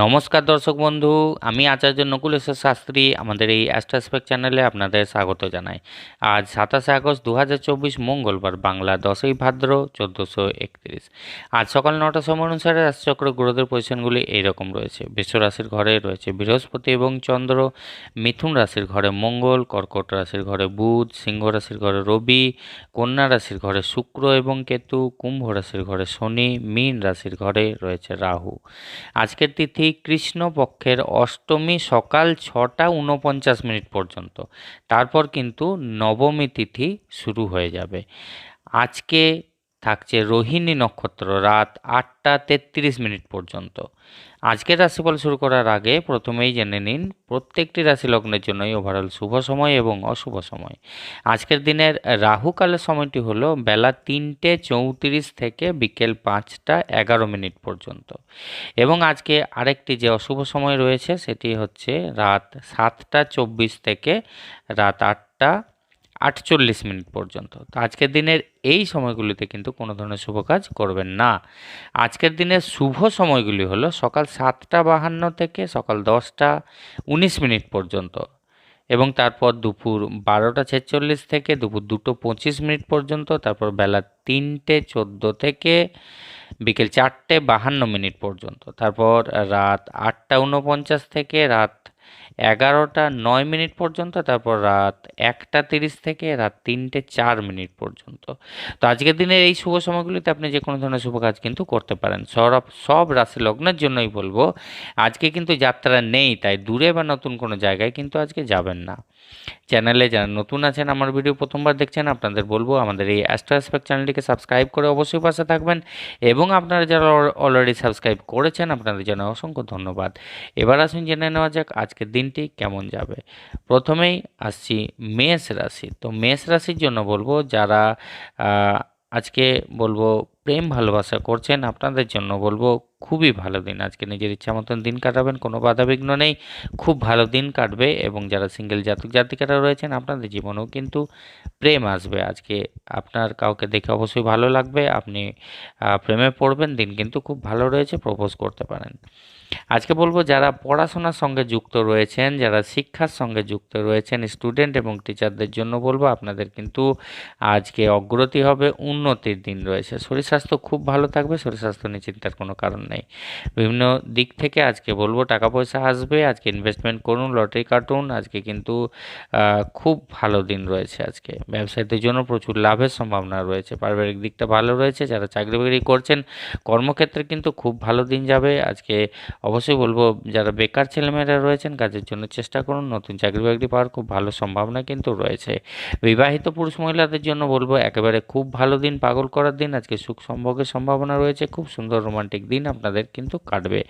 নমস্কার দর্শক বন্ধু, আমি আচার্য নকুলেশ্বর শাস্ত্রী, আমাদের এই অ্যাস্ট্রাসপেক চ্যানেলে আপনাদের স্বাগত জানাই। আজ সাতাশে আগস্ট দু হাজার চব্বিশ, মঙ্গলবার, বাংলা দশই ভাদ্র, চোদ্দোশো একত্রিশ। আজ সকাল নটার সময় অনুসারে রাশিচক্র গ্রহদের পজিশনগুলি এইরকম রয়েছে। বিশ্ব রাশির ঘরে রয়েছে বৃহস্পতি এবং চন্দ্র, মিথুন রাশির ঘরে মঙ্গল, কর্কট রাশির ঘরে বুধ, সিংহ রাশির ঘরে রবি, কন্যা রাশির ঘরে শুক্র এবং কেতু, কুম্ভ রাশির ঘরে শনি, মীন রাশির ঘরে রয়েছে রাহু। আজকের তিথি কৃষ্ণপক্ষের অষ্টমী সকাল ছটা উনপঞ্চাশ মিনিট পর্যন্ত। তারপর কিন্তু নবমী তিথি শুরু হয়ে যাবে। আজকে থাকছে রোহিণী নক্ষত্র রাত আটটা তেত্রিশ মিনিট পর্যন্ত। আজকের রাশিফল শুরু করার আগে প্রথমেই জেনে নিন, প্রত্যেকটি রাশি লগ্নের জন্যই ওভারঅল শুভ সময় এবং অশুভ সময়। আজকের দিনের রাহুকালের সময়টি হলো বেলা তিনটে চৌত্রিশ থেকে বিকেল পাঁচটা এগারো মিনিট পর্যন্ত। এবং আজকে আরেকটি যে অশুভ সময় রয়েছে, সেটি হচ্ছে রাত সাতটা চব্বিশ থেকে রাত আটটা আটচল্লিশ মিনিট পর্যন্ত। তো আজকের দিনের এই সময়গুলিতে কিন্তু কোনো ধরনের শুভ কাজ করবেন না। আজকের দিনের শুভ সময়গুলি হলো সকাল সাতটা বাহান্ন থেকে সকাল দশটা উনিশ মিনিট পর্যন্ত এবং তারপর দুপুর বারোটা ছেচল্লিশ থেকে দুপুর দুটো পঁচিশ মিনিট পর্যন্ত, তারপর বেলা তিনটে চোদ্দ থেকে বিকেল চারটে বাহান্ন মিনিট পর্যন্ত, তারপর রাত আটটা উনপঞ্চাশ থেকে রাত এগারোটা নয় মিনিট পর্যন্ত, তারপর রাত একটা তিরিশ থেকে রাত তিনটে চার মিনিট পর্যন্ত। তো আজকের দিনের এই শুভ সময়গুলিতে আপনি যে কোনো ধরনের শুভ কাজ কিন্তু করতে পারেন। সব সব রাশি লগ্নের জন্যই বলব, আজকে কিন্তু যাত্রা নেই, তাই দূরে বা নতুন কোনো জায়গায় কিন্তু আজকে যাবেন না। চ্যানেলে যারা নতুন আছেন, আমার ভিডিও প্রথমবার দেখছেন, আপনাদের বলব আমাদের এই অ্যাস্ট্রো অ্যাসপেক্ট চ্যানেলটিকে সাবস্ক্রাইব করে অবশ্যই পাশে থাকবেন এবং আপনারা যারা অলরেডি সাবস্ক্রাইব করেছেন, আপনাদের জন্য অসংখ্য ধন্যবাদ। এবার আসুন জেনে নেওয়া যাক আজকের দিনটি কেমন যাবে? প্রথমেই আসছি মেষ রাশি। তো মেষ রাশির জন্য বলব, যারা আজকে বলব প্রেম ভালোবাসা করছেন, আপনাদের জন্য বলব খুবই ভালো দিন। আজকে নিজের ইচ্ছা মতন দিন কাটাবেন, কোনো বাধাবিঘ্ন নেই। খুব ভালো দিন কাটবে এবং যারা সিঙ্গেল জাতক, জাতিকারা রয়েছেন, আপনাদের জীবনেও কিন্তু প্রেম আসবে। আজকে আপনার কাউকে দেখে অবশ্যই ভালো লাগবে। আপনি প্রেমে পড়বেন, দিন কিন্তু খুব ভালো রয়েছে, প্রপোজ করতে পারেন। আজকে বলব যারা পড়াশোনার সঙ্গে যুক্ত রয়েছেন, যারা শিক্ষার সঙ্গে যুক্ত রয়েছেন স্টুডেন্ট এবং টিচারদের জন্য বলব আপনাদের কিন্তু আজকে অগ্রতি হবে, উন্নতির দিন রয়েছে। শরীর স্বাস্থ্য খুব ভালো থাকবে, শরীর স্বাস্থ্য নিয়ে চিন্তার কোনো কারণ নেই। বিভিন্ন দিক থেকে আজকে বলব টাকা পয়সা আসবে, আজকে ইনভেস্টমেন্ট করুন লটারি কাটুন, আজকে কিন্তু খুব ভালো দিন রয়েছে আজকে। ব্যবসায়ীদের জন্য প্রচুর লাভের সম্ভাবনা রয়েছে। পারিবারিক দিকটা ভালো রয়েছে, যারা চাকরি বাকরি করছেন, কর্মক্ষেত্রে কিন্তু খুব ভালো দিন যাবে। আজকে অবশ্যই বলব, যারা বেকার ছেলেমেয়েরা রয়েছেন, কাজের জন্য চেষ্টা করুন। নতুন চাকরি বাকরি পাওয়ার খুব ভালো সম্ভাবনা কিন্তু রয়েছে। বিবাহিত পুরুষ মহিলাদের জন্য বলব, একেবারে খুব ভালো দিন, পাগল করার দিন। আজকে সুখ সম্ভোগের সম্ভাবনা রয়েছে, খুব সুন্দর রোমান্টিক দিন আপনাদের কিন্তু কাটবে।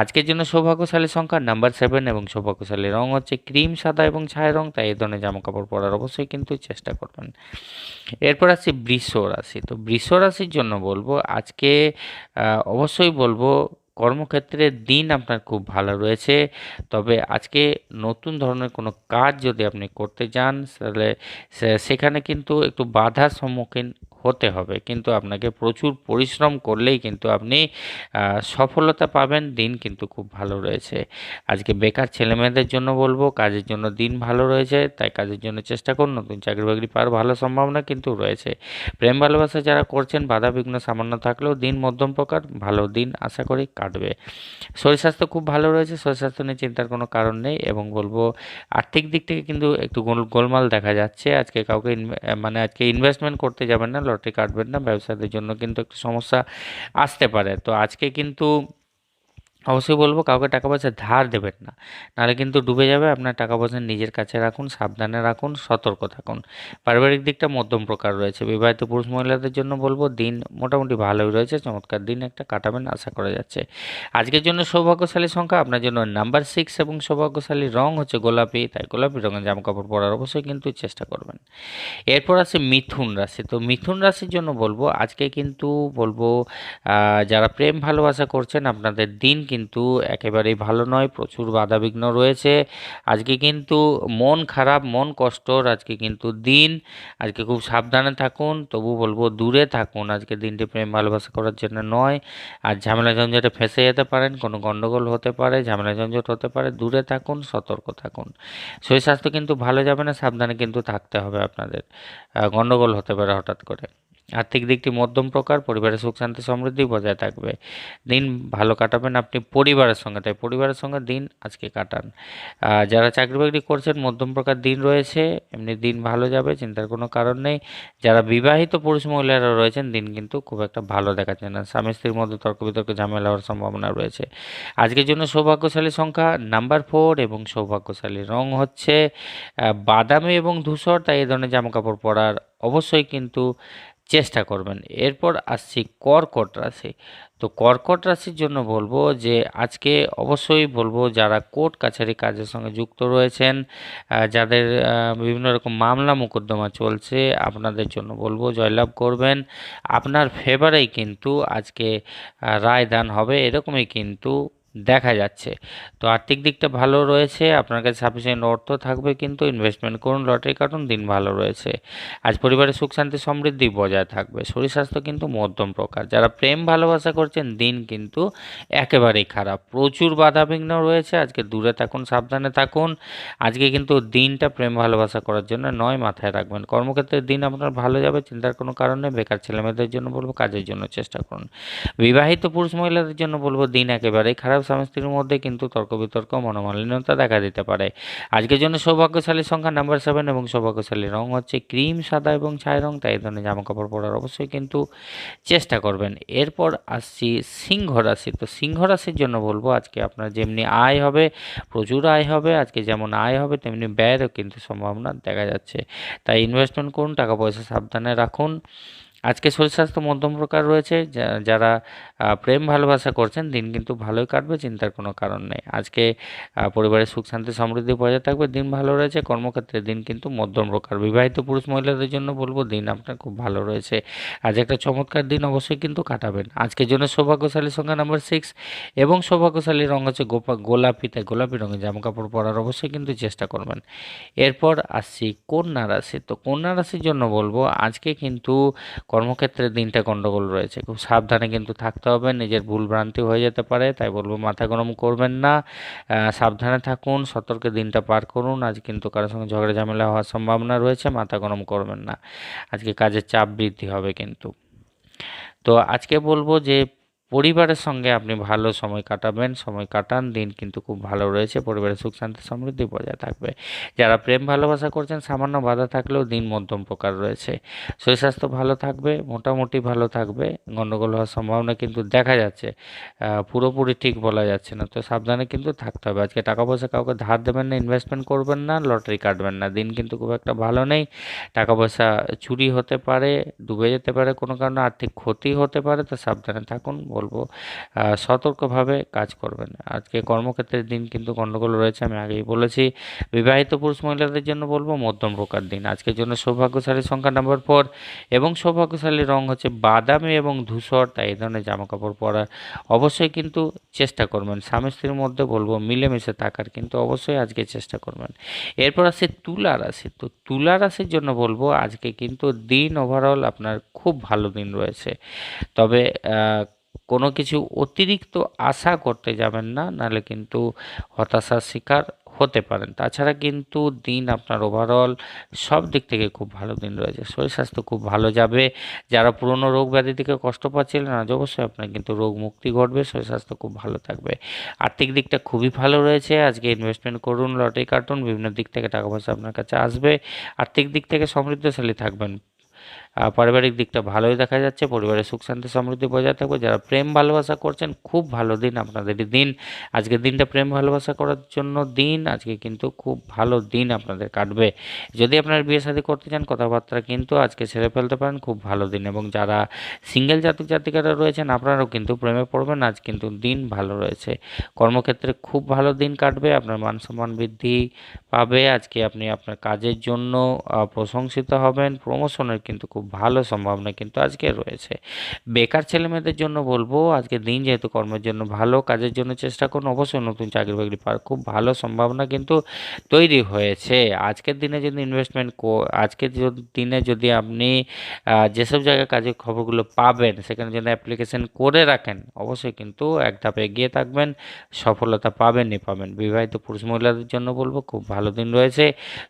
আজকের জন্য সৌভাগ্যশালী সংখ্যা, নাম্বার সেভেন এবং সৌভাগ্যশালী রং হচ্ছে ক্রিম, সাদা এবং ছায় রং, তাই এই ধরনের জামা কাপড় পরার অবশ্যই কিন্তু চেষ্টা করবেন। এরপর আসছি বৃষ রাশি। তো বৃষ রাশির জন্য বলব, আজকে অবশ্যই বলব কর্মক্ষেত্রে দিন আপনার খুব ভালো রয়েছে। তবে আজকে নতুন ধরনের কোনো কাজ যদি আপনি করতে যান, তাহলে সেখানে কিন্তু একটু বাধার সম্মুখীন হতে হবে। কিন্তু আপনাকে প্রচুর পরিশ্রম করলেই কিন্তু আপনি সফলতা পাবেন। দিন কিন্তু খুব ভালো রয়েছে। আজকে বেকার ছেলেমেয়েদের জন্য বলব, কাজের জন্য দিন ভালো রয়েছে, তাই কাজের জন্য চেষ্টা করুন। নতুন চাকরি বাকরি পাওয়ার ভালো সম্ভাবনা কিন্তু রয়েছে। প্রেম ভালোবাসা যারা করছেন, বাধা বিঘ্ন সামান্য থাকলেও দিন মধ্যম প্রকার, ভালো দিন আশা করি কাটবে। শরীর স্বাস্থ্য খুব ভালো রয়েছে, শরীর স্বাস্থ্য নিয়ে চিন্তার কোনো কারণ নেই এবং বলব, আর্থিক দিক থেকে কিন্তু একটু গোল গোলমাল দেখা যাচ্ছে। আজকে কাউকে মানে আজকে ইনভেস্টমেন্ট করতে যাবেন না লটারি কাটবেন না ব্যবসায়ীদের জন্য কিন্তু একটু সমস্যা আসতে পারে। তো আজকে কিন্তু অবশ্যই বলব কাউকে টাকা পয়সা ধার দেবেন না। নাহলে কিন্তু ডুবে যাবে, আপনার টাকা পয়সা নিজের কাছে রাখুন, সাবধানে রাখুন, সতর্ক থাকুন। পারিবারিক দিকটা মধ্যম প্রকার রয়েছে। বিবাহিত পুরুষ মহিলাদের জন্য বলব, দিন মোটামুটি ভালোই রয়েছে, চমৎকার দিন একটা কাটাবেন, আশা করা যাচ্ছে। আজকের জন্য সৌভাগ্যশালী সংখ্যা, আপনার জন্য নাম্বার সিক্স এবং সৌভাগ্যশালী রং হচ্ছে গোলাপি, তাই গোলাপি রঙের জামা কাপড় পরার অবশ্যই কিন্তু চেষ্টা করবেন। এরপর আছে মিথুন রাশি। তো মিথুন রাশির জন্য বলব, আজকে কিন্তু বলব যারা প্রেম ভালোবাসা করছেন, আপনাদের দিন কিন্তু একেবারেই ভালো নয়, প্রচুর বাধাবিঘ্ন রয়েছে। আজকে কিন্তু মন খারাপ, মন কষ্টর আজকে কিন্তু দিন। আজকে খুব সাবধানে থাকুন, তবু বলব দূরে থাকুন। আজকে দিনটি প্রেম ভালোবাসা করার জন্য নয়। আর ঝামেলা ঝঞ্ঝটে ফেঁসে যেতে পারেন, কোনো গণ্ডগোল হতে পারে ঝামেলা ঝঞ্ঝট হতে পারে, দূরে থাকুন, সতর্ক থাকুন। শরীর স্বাস্থ্য কিন্তু ভালো যাবে না, সাবধানে কিন্তু থাকতে হবে আপনাদের। গণ্ডগোল হতে পারে হঠাৎ করে। আর্থিক দিকটি মধ্যম প্রকার, পরিবারের সুখ শান্তি সমৃদ্ধি বজায় থাকবে। দিন ভালো কাটাবেন, আপনি পরিবারের সঙ্গে, তাই পরিবারের সঙ্গে দিন আজকে কাটান। যারা চাকরি বাকরি করছেন, মধ্যম প্রকার দিন রয়েছে, এমনি দিন ভালো যাবে, চিন্তার কোনো কারণ নেই। যারা বিবাহিত পুরুষ মহিলারা রয়েছেন, দিন কিন্তু খুব একটা ভালো দেখাচ্ছে না। স্বামী স্ত্রীর মধ্যে তর্ক বিতর্ক ঝামেলা হওয়ার সম্ভাবনা রয়েছে। আজকের জন্য সৌভাগ্যশালী সংখ্যা নাম্বার ফোর এবং সৌভাগ্যশালী রং হচ্ছে বাদামি এবং ধূসর, তাই এই ধরনের জামাকাপড় পরার অবশ্যই কিন্তু চেষ্টা করবেন। এরপর আসছি কর্কট রাশি। তো কর্কট রাশির জন্য বলব যে আজকে অবশ্যই বলব যারা কোর্ট কাছারি কাজের সঙ্গে যুক্ত রয়েছেন যাদের বিভিন্ন রকম মামলা মোকদ্দমা চলছে আপনাদের জন্য বলব জয়লাভ করবেন। আপনার ফেভারেই কিন্তু আজকে আহ, রায় দান হবে এরকমই কিন্তু দেখা যাচ্ছে। তো আর্থিক দিকটা ভালো রয়েছে, আপনার কাছে সাফিসিয়েন্ট অর্থ থাকবে, কিন্তু ইনভেস্টমেন্ট করুন, লটারি কাটুন, দিন ভালো রয়েছে। আজ পরিবারের সুখ, শান্তি, সমৃদ্ধি বজায় থাকবে। শরীর, স্বাস্থ্য কিন্তু মধ্যম প্রকার। যারা প্রেম, ভালোবাসা করছেন, দিন কিন্তু একেবারেই খারাপ। প্রচুর বাধাবিঘ্ন রয়েছে, আজকে দূরে থাকুন, সাবধানে থাকুন। আজকে কিন্তু দিনটা প্রেম, ভালোবাসা করার জন্য নয়, মাথায় রাখবেন। কর্মক্ষেত্রে দিন আপনার ভালো যাবে, চিন্তার কোনো কারণে বেকার ছেলেমেয়েদের জন্য বলব, কাজের জন্য চেষ্টা করুন। বিবাহিত পুরুষ মহিলাদের জন্য বলব, দিন একেবারেই খারাপ। স্বামী স্ত্রীর মধ্যে কিন্তু তর্ক বিতর্ক মনোমালিন্যতা দেখা দিতে পারে। আজকের জন্য সৌভাগ্যশালী সংখ্যা নাম্বার সেভেন এবং সৌভাগ্যশালী রং হচ্ছে ক্রিম, সাদা এবং ছাই রং, তাই এই ধরনের জামা কাপড় পরার অবশ্যই কিন্তু চেষ্টা করবেন। এরপর আসছি সিংহ রাশি। তো সিংহ রাশির জন্য বলব, আজকে আপনার যেমনি আয় হবে, প্রচুর আয় হবে, আজকে যেমন আয় হবে, তেমনি ব্যয়েরও কিন্তু সম্ভাবনা দেখা যাচ্ছে। তাই ইনভেস্টমেন্ট করুন, টাকা পয়সা সাবধানে রাখুন। আজকে শরীর স্বাস্থ্য মধ্যম প্রকার রয়েছে যারা প্রেম ভালোবাসা করছেন, দিন কিন্তু ভালোই কাটবে, চিন্তার কোনো কারণ নেই। আজকে পরিবারের সুখ, শান্তি, সমৃদ্ধি বজায় থাকবে, দিন ভালো রয়েছে, কর্মক্ষেত্রে দিন কিন্তু মধ্যম প্রকার। বিবাহিত পুরুষ মহিলাদের জন্য বলব, দিন আপনার খুব ভালো রয়েছে। আজ একটা চমৎকার দিন অবশ্যই কিন্তু কাটাবেন। আজকের জন্য সৌভাগ্যশালী সংখ্যা নাম্বার সিক্স এবং সৌভাগ্যশালী রং হচ্ছে গোপা, গোলাপি, তাই গোলাপি রঙের জামা কাপড় পরার অবশ্যই কিন্তু চেষ্টা করবেন। এরপর আসছি কন্যা রাশি। তো কন্যা রাশির জন্য বলব, আজকে কিন্তু কর্মক্ষেত্রে দিনটা গণ্ডগোল রয়েছে। খুব সাবধানে কিন্তু থাকতে হবে, নিজের ভুল ভ্রান্তি হয়ে যেতে পারে, তাই বলব মাথা গরম করবেন না। সাবধানে থাকুন, সতর্কে দিনটা পার করুন। আজ কিন্তু কারোর সঙ্গে ঝগড়া ঝামেলা হওয়ার সম্ভাবনা রয়েছে, মাথা গরম করবেন না। আজকে কাজের চাপ বৃদ্ধি হবে কিন্তু। তো আজকে বলব যে পরিবারের সঙ্গে আপনি ভালো সময় কাটাবেন, সময় কাটান, দিন কিন্তু খুব ভালো রয়েছে, পরিবারের সুখ, শান্তি, সমৃদ্ধি বজায় থাকবে। যারা প্রেম ভালোবাসা করছেন, সামান্য বাধা থাকলেও দিন মধ্যম প্রকার রয়েছে। শরীর স্বাস্থ্য ভালো থাকবে, মোটামুটি ভালো থাকবে, গণ্ডগোল হওয়ার সম্ভাবনা কিন্তু দেখা যাচ্ছে। পুরোপুরি ঠিক বলা যাচ্ছে না, তো সাবধানে কিন্তু থাকতে হবে। আজকে টাকা পয়সা কাউকে ধার দেবেন না ইনভেস্টমেন্ট করবেন না, লটারি কাটবেন না। দিন কিন্তু খুব একটা ভালো নেই। টাকা পয়সা চুরি হতে পারে, ডুবে যেতে পারে, কোনো কারণে আর্থিক ক্ষতি হতে পারে, তো সাবধানে থাকুন বলব। সতর্কভাবে কাজ করবেন। আজকে কর্মক্ষেত্রের দিন কিন্তু গণ্ডগোল রয়েছে, আমি আগেই বলেছি। বিবাহিত পুরুষ মহিলাদের জন্য বলব মধ্যম প্রকার দিন। আজকের জন্য সৌভাগ্যশালী সংখ্যা নাম্বার ফোর এবং সৌভাগ্যশালী রং হচ্ছে বাদামি এবং ধূসর, তাই এই ধরনের জামা কাপড় পরার অবশ্যই কিন্তু চেষ্টা করবেন। স্বামী স্ত্রীর মধ্যে বলব মিলেমিশে থাকার কিন্তু অবশ্যই আজকে চেষ্টা করবেন। এরপর আছে তুলা রাশি। তো তুলা রাশির জন্য বলব আজকে কিন্তু দিন ওভারঅল আপনার খুব ভালো দিন রয়েছে। তবে কোনো কিছু অতিরিক্ত আশা করতে যাবেন না, নাহলে কিন্তু হতাশার শিকার হতে পারেন। তাছাড়া কিন্তু দিন আপনার ওভারঅল সব দিক থেকে খুব ভালো দিন রয়েছে। শরীর স্বাস্থ্য খুব ভালো যাবে। যারা পুরনো রোগ ব্যাধি থেকে কষ্ট পাচ্ছিলেন, আজ অবশ্যই আপনার কিন্তু রোগ মুক্তি ঘটবে, শরীর স্বাস্থ্য খুব ভালো থাকবে। আর্থিক দিকটা খুবই ভালো রয়েছে। আজকে ইনভেস্টমেন্ট করুন, লটারি কাটুন, বিভিন্ন দিক থেকে টাকা পয়সা আপনার কাছে আসবে। আর্থিক দিক থেকে সমৃদ্ধশালী থাকবেন। পারিবারিক দিকটা ভালোই দেখা যাচ্ছে, পরিবারের সুখ শান্তি সমৃদ্ধি বজায় থাকবে। যারা প্রেম ভালোবাসা করছেন, খুব ভালো দিন আপনাদেরই দিন। আজকে দিনটা প্রেম ভালোবাসা করার জন্য দিন, আজকে কিন্তু খুব ভালো দিন আপনাদের কাটবে। যদি আপনার বিয়ে শাদী করতে চান, কথাবার্তা কিন্তু আজকে ছেড়ে ফেলতে পারেন, খুব ভালো দিন। এবং যারা সিঙ্গেল জাতক জাতিকারা রয়েছেন, আপনারাও কিন্তু প্রেমে পড়বেন, আজ কিন্তু দিন ভালো রয়েছে। কর্মক্ষেত্রে খুব ভালো দিন কাটবে, আপনার মান সম্মান বৃদ্ধি পাবে, আজকে আপনি আপনার কাজের জন্য প্রশংসিত হবেন প্রমোশনের কিন্তু খুব ভালো সম্ভাবনা কিন্তু আজকে রয়েছে। বেকার ছেলেমেয়েদের জন্য বলব, আজকে দিন যেহেতু কর্মের জন্য ভালো, কাজের জন্য চেষ্টা করুন, অবশ্যই নতুন চাকরি বাকরি পাওয়ার খুব ভালো সম্ভাবনা কিন্তু তৈরি হয়েছে। আজকের দিনে যদি ইনভেস্টমেন্ট আজকের দিনে যদি আপনি যেসব জায়গায় কাজের খবরগুলো পাবেন, সেখানে যদি অ্যাপ্লিকেশন করে রাখেন, অবশ্যই কিন্তু এক ধাপ এগিয়ে থাকবেন, সফলতা পাবেনই পাবেন। বিবাহিত পুরুষ মহিলাদের জন্য বলব, খুব ভালো দিন রয়েছে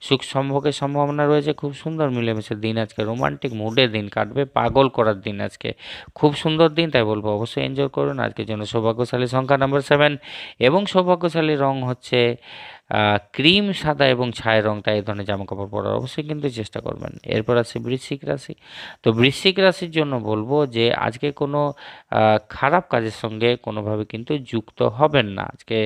সুখ সম্ভোগের সম্ভাবনা রয়েছে, খুব সুন্দর মিলেমিশে দিন আজকে রোমান্টিক মুডে দিন কাটবে, পাগল করার দিন আজকে। খুব সুন্দর দিন, তাই বলব, অবশ্যই এনজয় করুন। আজকের জন্য সৌভাগ্যশালী সংখ্যা নাম্বার সেভেন এবং সৌভাগ্যশালী রং হচ্ছে ক্রিম সাদা এবং ছায় রং তাই এই ধরনের জামা কাপড় পরার অবশ্যই কিন্তু চেষ্টা করবেন। এরপর আছে বৃশ্চিক রাশি। তো বৃশ্চিক রাশির জন্য বলব যে, আজকে কোনো খারাপ কাজের সঙ্গে কোনোভাবে কিন্তু যুক্ত হবেন না। আজকে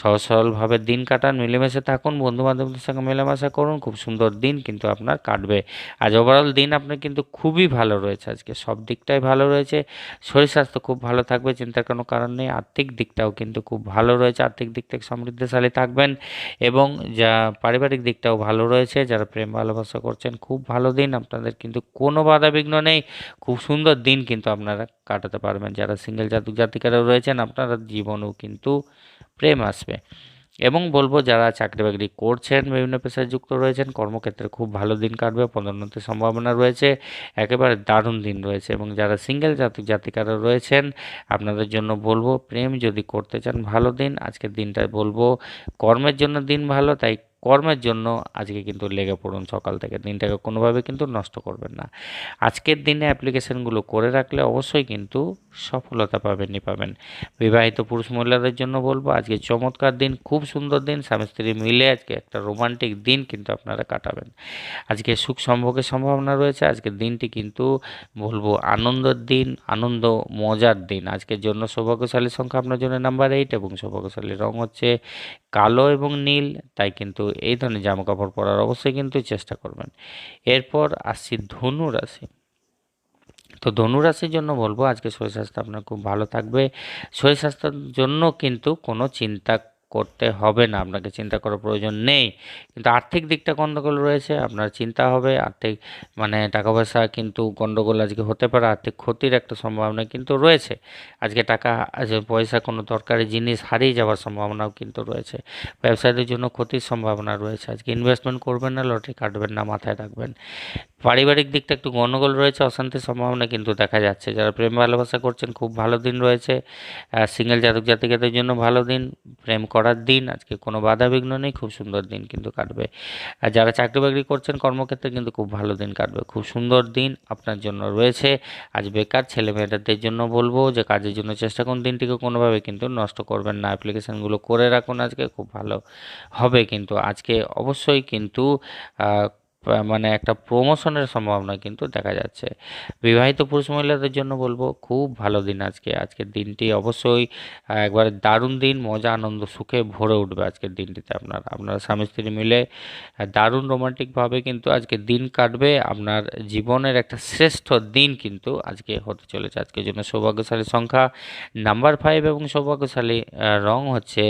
সহজ সরলভাবে দিন কাটান, মিলেমিশে থাকুন বন্ধু বান্ধবদের সঙ্গে মেলামেশা করুন, খুব সুন্দর দিন কিন্তু আপনার কাটবে। আজ ওভারঅল দিন আপনার কিন্তু খুবই ভালো রয়েছে আজকে, সব দিকটাই ভালো রয়েছে। শরীর স্বাস্থ্য খুব ভালো থাকবে, চিন্তার কোনো কারণ নেই, আর্থিক দিকটাও কিন্তু খুব ভালো রয়েছে, আর্থিক দিক থেকে সমৃদ্ধশালী থাকবেন এবং যা পারিবারিক দিকটাও ভালো রয়েছে, যারা প্রেম ভালোবাসা করছেন, খুব ভালো দিন। আপনাদের কিন্তু কোনো বাধা বিঘ্ন নেই। খুব সুন্দর দিন কিন্তু আপনারা কাটাতে পারবেন। যারা সিঙ্গেল জাতক জাতিকারাও রয়েছেন, আপনারা জীবনেও কিন্তু প্রেম আসবে। এবং বলব যারা চাকরি বাকরি করছেন, বিভিন্ন পেশায় যুক্ত রয়েছেন, কর্মক্ষেত্রে খুব ভালো দিন কাটবে পদোন্নতির সম্ভাবনা রয়েছে, একেবারে দারুণ দিন রয়েছে এবং যারা সিঙ্গেল জাতক জাতিকারা রয়েছেন, আপনাদের জন্য বলব প্রেম যদি করতে চান, ভালো দিন। আজকের দিনটা বলব কর্মের জন্য দিন ভালো, তাই কর্মের জন্য আজকে কিন্তু লেগে পড়ুন সকাল থেকে। দিনটাকে কোনোভাবে কিন্তু নষ্ট করবেন না। আজকের দিনে অ্যাপ্লিকেশনগুলো করে রাখলে অবশ্যই কিন্তু সফলতা পাবেনই পাবেন। বিবাহিত পুরুষ মহিলাদের জন্য বলব, আজকে চমৎকার দিন, খুব সুন্দর দিন। স্বামী স্ত্রী মিলে আজকে একটা রোমান্টিক দিন কিন্তু আপনারা কাটাবেন। আজকে সুখ সম্ভোগের সম্ভাবনা রয়েছে আজকের দিনটি কিন্তু বলব আনন্দের দিন, আনন্দ মজার দিন। আজকের জন্য সৌভাগ্যশালী সংখ্যা আপনার জন্য নাম্বার এইট এবং সৌভাগ্যশালী রং হচ্ছে কালো এবং নীল, তাই কিন্তু এই ধরনের জামাকাপড় পরার অবশ্যই কিন্তু চেষ্টা করবেন। এরপর আসছি ধনু রাশি। তো ধনুরাশির জন্য বলব আজকে শরীর স্বাস্থ্য আপনার খুব ভালো থাকবে। শরীর স্বাস্থ্যের জন্য কিন্তু কোনো চিন্তা করতে হবে না। আপনাকে চিন্তা করার প্রয়োজন নেই। কিন্তু আর্থিক দিকটা গণ্ডগোল রয়েছে, আপনার চিন্তা হবে। আর্থিক মানে টাকা পয়সা কিন্তু গণ্ডগোল আজকে হতে পারে, আর্থিক ক্ষতির একটা সম্ভাবনা কিন্তু রয়েছে। আজকে টাকা পয়সা কোনো দরকারি জিনিস হারিয়ে যাওয়ার সম্ভাবনাও কিন্তু রয়েছে। ব্যবসায়ীদের জন্য ক্ষতির সম্ভাবনা রয়েছে। আজকে ইনভেস্টমেন্ট করবেন না, লটারি কাটবেন না, মাথায় রাখবেন। পারিবারিক দিকটা একটু গণ্ডগোল রয়েছে, অশান্তির সম্ভাবনা কিন্তু দেখা যাচ্ছে। যারা প্রেম ভালোবাসা করছেন, খুব ভালো দিন রয়েছে। সিঙ্গেল জাতক জাতিকাদের জন্য ভালো দিন, প্রেম করার দিন, আজকে কোনো বাধা বিঘ্ন নেই, খুব সুন্দর দিন কিন্তু কাটবে। আর যারা চাকরি বাকরি করছেন, কর্মক্ষেত্রে কিন্তু খুব ভালো দিন কাটবে। খুব সুন্দর দিন আপনার জন্য রয়েছে। আজ বেকার ছেলে মেয়েদের জন্য বলব যে, কাজের জন্য চেষ্টা করুন। দিনটিকে কোনোভাবে কিন্তু নষ্ট করবেন না। অ্যাপ্লিকেশানগুলো করে রাখুন আজকে, খুব ভালো হবে কিন্তু আজকে। অবশ্যই কিন্তু মানে একটা প্রমোশনের সম্ভাবনা কিন্তু দেখা যাচ্ছে। বিবাহিত পুরুষ মহিলাদের জন্য বলব, খুব ভালো দিন আজকে। আজকের দিনটি অবশ্যই একবারে দারুণ দিন, মজা, আনন্দ, সুখে ভরে উঠবে আজকের দিনটিতে আপনার। আপনার স্বামী স্ত্রী মিলে দারুণ রোমান্টিকভাবে কিন্তু আজকে দিন কাটবে। আপনার জীবনের একটা শ্রেষ্ঠ দিন কিন্তু আজকে হতে চলেছে। আজকের জন্য সৌভাগ্যশালী সংখ্যা। নাম্বার ফাইভ এবং সৌভাগ্যশালী রং হচ্ছে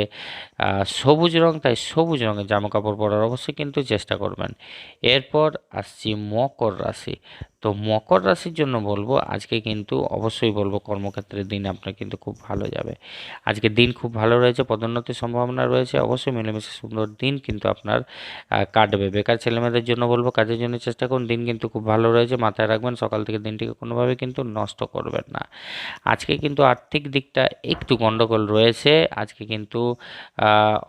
সবুজ রং, তাই সবুজ রঙের জামা কাপড় পরার অবশ্যই কিন্তু চেষ্টা করবেন। এরপর আসছি মকর রাশি। তো মকর রাশির জন্য বলব, আজকে কিন্তু অবশ্যই বলব কর্মক্ষেত্রের দিন আপনার কিন্তু খুব ভালো যাবে। আজকে দিন খুব ভালো রয়েছে, পদোন্নতির সম্ভাবনা রয়েছে, অবশ্যই মিলেমিশে সুন্দর দিন কিন্তু আপনার কাটবে। বেকার ছেলেমেয়েদের জন্য বলব, কাজের জন্য চেষ্টা করুন, দিন কিন্তু খুব ভালো রয়েছে, মাথায় রাখবেন, সকাল থেকে দিনটিকে কোনোভাবে কিন্তু নষ্ট করবেন না। আজকে কিন্তু আর্থিক দিকটা একটু গণ্ডগোল রয়েছে, আজকে কিন্তু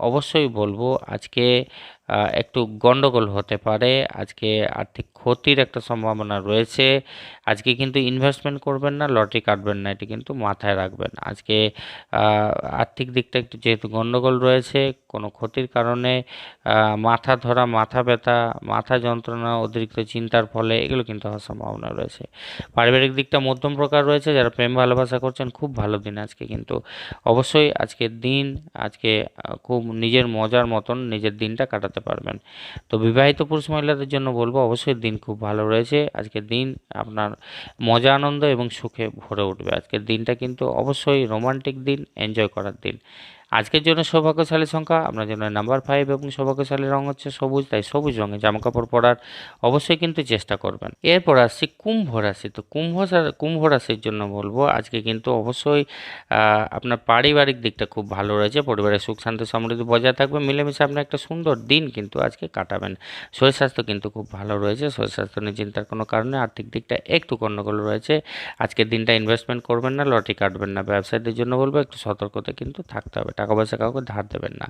অবশ্যই বলব, আজকে একটু গণ্ডগোল হতে পারে। আজকে আর্থিক ক্ষতির একটা সম্ভাবনা রয়েছে। আজকে কিন্তু ইনভেস্টমেন্ট করবেন না, লটারি কাটবেন না, এটি কিন্তু মাথায় রাখবেন। আজকে আর্থিক দিকটা একটু যেহেতু গণ্ডগোল রয়েছে, কোনো ক্ষতির কারণে মাথা ধরা, মাথা ব্যথা, মাথা যন্ত্রণা, অতিরিক্ত চিন্তার ফলে এগুলো কিন্তু হওয়ার সম্ভাবনা রয়েছে। পারিবারিক দিকটা মধ্যম প্রকার রয়েছে, যারা প্রেম ভালোবাসা করছেন, খুব ভালো দিন আজকে কিন্তু। অবশ্যই আজকের দিন, আজকে খুব নিজের মজার মতন নিজের দিনটা কাটাতে পারবেন। তো বিবাহিত পুরুষ মহিলাদের জন্য বলব, অবশ্যই দিন খুব ভালো রয়েছে। আজকের দিন আপনার মজা, আনন্দ এবং সুখে ভরে উঠবে। আজকের দিনটা কিন্তু অবশ্যই রোমান্টিক দিন, এনজয় করার দিন। আজকের জন্য সৌভাগ্যশালী সংখ্যা, আপনার জন্য নাম্বার ফাইভ এবং সৌভাগ্যশালী রং হচ্ছে সবুজ, তাই সবুজ রঙের জামাকাপড় পরার অবশ্যই কিন্তু চেষ্টা করবেন। এরপর আসছি কুম্ভ রাশি, তো কুম্ভ কুম্ভ রাশির জন্য বলব, আজকে কিন্তু অবশ্যই আপনার পারিবারিক দিকটা খুব ভালো রয়েছে পরিবারের সুখ, শান্তি, সমৃদ্ধি বজায় থাকবে, মিলেমিশে আপনি একটা সুন্দর দিন কিন্তু আজকে কাটাবেন। শরীর স্বাস্থ্য কিন্তু খুব ভালো রয়েছে, শরীর স্বাস্থ্য নিয়ে চিন্তার কোনো কারণে আর্থিক দিকটা একটু গণ্ডগোল রয়েছে, আজকের দিনটা ইনভেস্টমেন্ট করবেন না, লটারি কাটবেন না, ব্যবসায়ীদের জন্য বলব একটু সতর্কতা কিন্তু থাকতে হবে। টাকা পয়সা কাউকে ধার দেবেন না।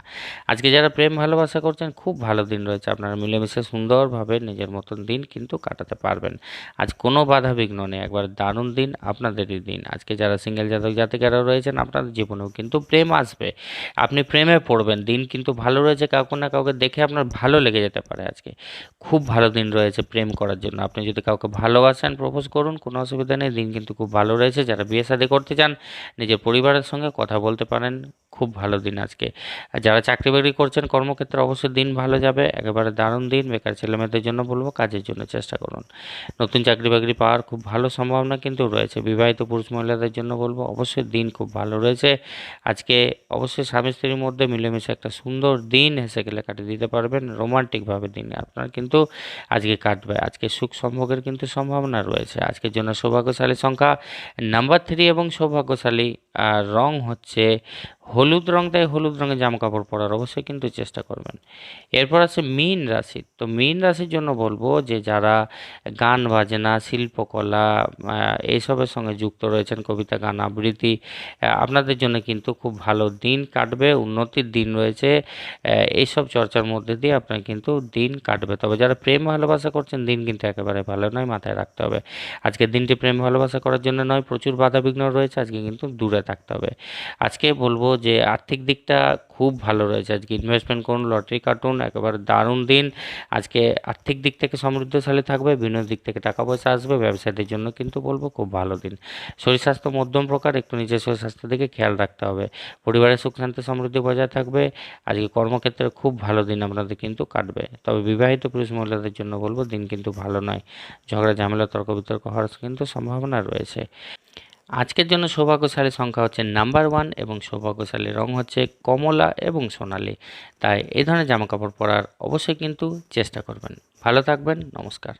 আজকে যারা প্রেম ভালোবাসা করছেন, খুব ভালো দিন রয়েছে। আপনারা মিলেমিশে সুন্দরভাবে নিজের মতন দিন কিন্তু কাটাতে পারবেন। আজ কোনো বাধা বিঘ্ন নেই। একবার দারুণ দিন আপনাদেরই দিন। আজকে যারা সিঙ্গেল জাতক জাতিকারা রয়েছেন আপনাদের জীবনেও কিন্তু প্রেম আসবে। আপনি প্রেমে পড়বেন। দিন কিন্তু ভালো রয়েছে কাউকে না কাউকে দেখে আপনার ভালো লেগে যেতে পারে আজকে। খুব ভালো দিন রয়েছে প্রেম করার জন্য। আপনি যদি কাউকে ভালোবাসেন প্রপোজ করুন, কোনো অসুবিধা নেই। দিন কিন্তু খুব ভালো রয়েছে। যারা বিয়ে শাদী করতে চান, নিজের পরিবারের সঙ্গে কথা বলতে পারেন। খুব ভালো দিন আজকে। আর যারা চাকরি বাকরি করছেন, কর্মক্ষেত্রে অবশ্যই দিন ভালো যাবে। একেবারে দারুণ দিন। বেকার ছেলেমেয়েদের জন্য বলব, কাজের জন্য চেষ্টা করুন। নতুন চাকরি বাকরি পাওয়ার খুব ভালো সম্ভাবনা কিন্তু রয়েছে। বিবাহিত পুরুষ মহিলাদের জন্য বলব, অবশ্যই দিন খুব ভালো রয়েছে। আজকে অবশ্যই স্বামী স্ত্রীর মধ্যে মিলেমিশে একটা সুন্দর দিন হেসে গেলে কাটিয়ে দিতে পারবেন। রোমান্টিকভাবে দিন আপনার কিন্তু আজকে কাটবে। আজকে সুখ সম্ভোগের কিন্তু সম্ভাবনা রয়েছে। আজকের জন্য সৌভাগ্যশালী সংখ্যা। নাম্বার থ্রি এবং সৌভাগ্যশালী রং হচ্ছে হলুদ রং হলুদ রঙের জামা কাপড় পরার অবশ্যই কিন্তু চেষ্টা করবেন। এরপর আছে মীন রাশি। তো মীন রাশির জন্য বলব যে, যারা গান বাজনা শিল্পকলা এইসবের সঙ্গে যুক্ত রয়েছেন, কবিতা, গান, আবৃত্তি আপনাদের জন্য কিন্তু খুব ভালো দিন কাটবে, উন্নতির দিন রয়েছে। এইসব চর্চার মধ্যে দিয়ে আপনার কিন্তু দিন কাটবে। তবে যারা প্রেম ভালোবাসা করছেন, দিন কিন্তু একেবারে ভালো নয়, মাথায় রাখতে হবে। আজকে দিনটি প্রেম ভালোবাসা করার জন্য নয়, প্রচুর বাধা বিঘ্ন রয়েছে, আজকে কিন্তু দূরে থাকতে হবে। আজকে বলব যে আর্থিক দিকটা খুব ভালো রয়েছে। আজকে ইনভেস্টমেন্ট করুন লটারি কাটুন, একেবারে দারুণ দিন। আজকে আর্থিক দিক থেকে সমৃদ্ধশালী থাকবে বিনোদ দিক থেকে টাকা পয়সা আসবে, ব্যবসায়ীদের জন্য কিন্তু বলব খুব ভালো দিন। শরীর স্বাস্থ্য মধ্যম প্রকার, একটু নিজের শরীর স্বাস্থ্যের দিকে খেয়াল রাখতে হবে। পরিবারের সুখ শান্তি সমৃদ্ধি বজায় থাকবে। আজকে কর্মক্ষেত্রে খুব ভালো দিন আপনাদের কিন্তু কাটবে। তবে বিবাহিত পুরুষ মহিলাদের জন্য বলব দিন কিন্তু ভালো নয়। ঝগড়া, ঝামেলা, তর্ক বিতর্ক হওয়ার কিন্তু সম্ভাবনা রয়েছে। আজকের জন্য সৌভাগ্যশালী সংখ্যা হচ্ছে নাম্বার ওয়ান এবং সৌভাগ্যশালী রং হচ্ছে কমলা এবং সোনালি। তাই এই ধরনের জামাকাপড় পরার অবশ্যই কিন্তু চেষ্টা করবেন। ভালো থাকবেন, নমস্কার।